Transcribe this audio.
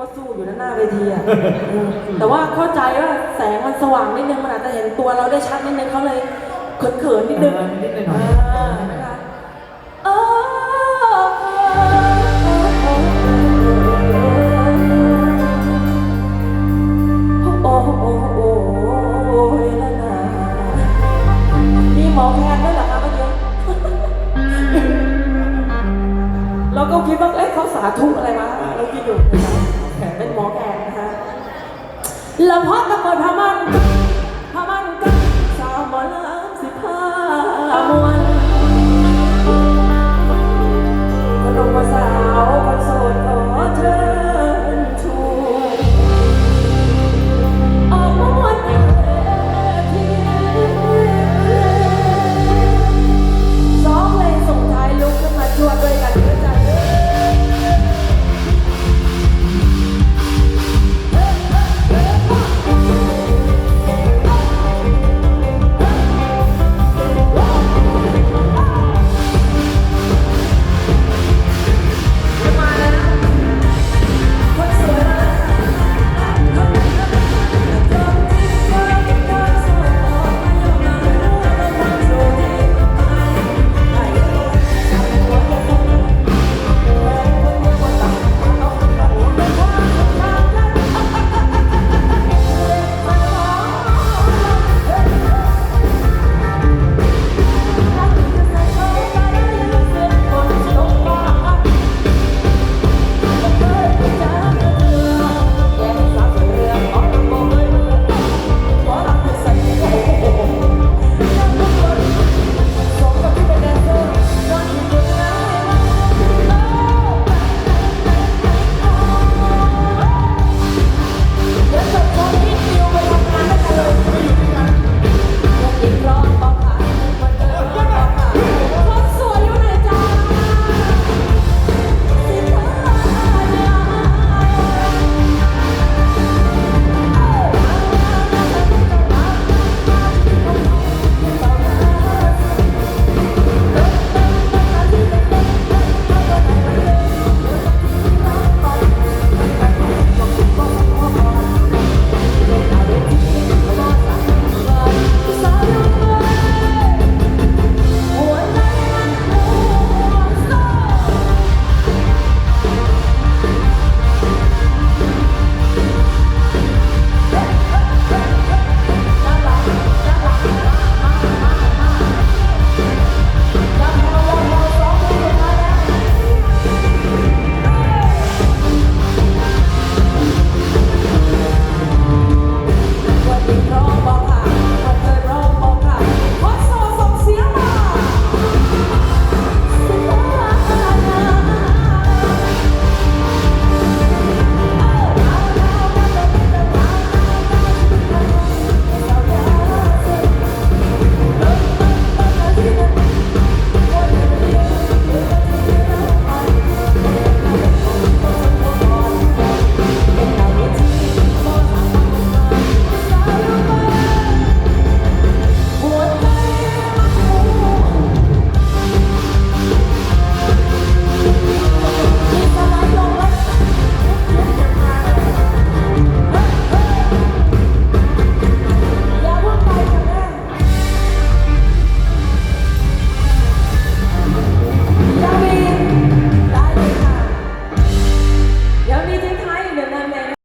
เขาก็สู้อยู่นะหน้าเวทีอะอืมแต่ว่าเข้าใจว่าแสงมันสว่างนิดนึงมันอาจจะเห็นตัวเราได้ชัดนิดนึงเขาเลยเขินๆนิดนึงเออนิดหน่อยอ่านะคะเออโอ้โอ้โอ้โอ้ยละนามีหมอแคนด้วยเหรอคะเมื่อกี้เราก็คิดว่า เอ๊ะเขาสาธุอะไรวะเราคิดอยู่นะคะเป็นห มอแอนนะคะแล้วพ่อตะโกนพระมัน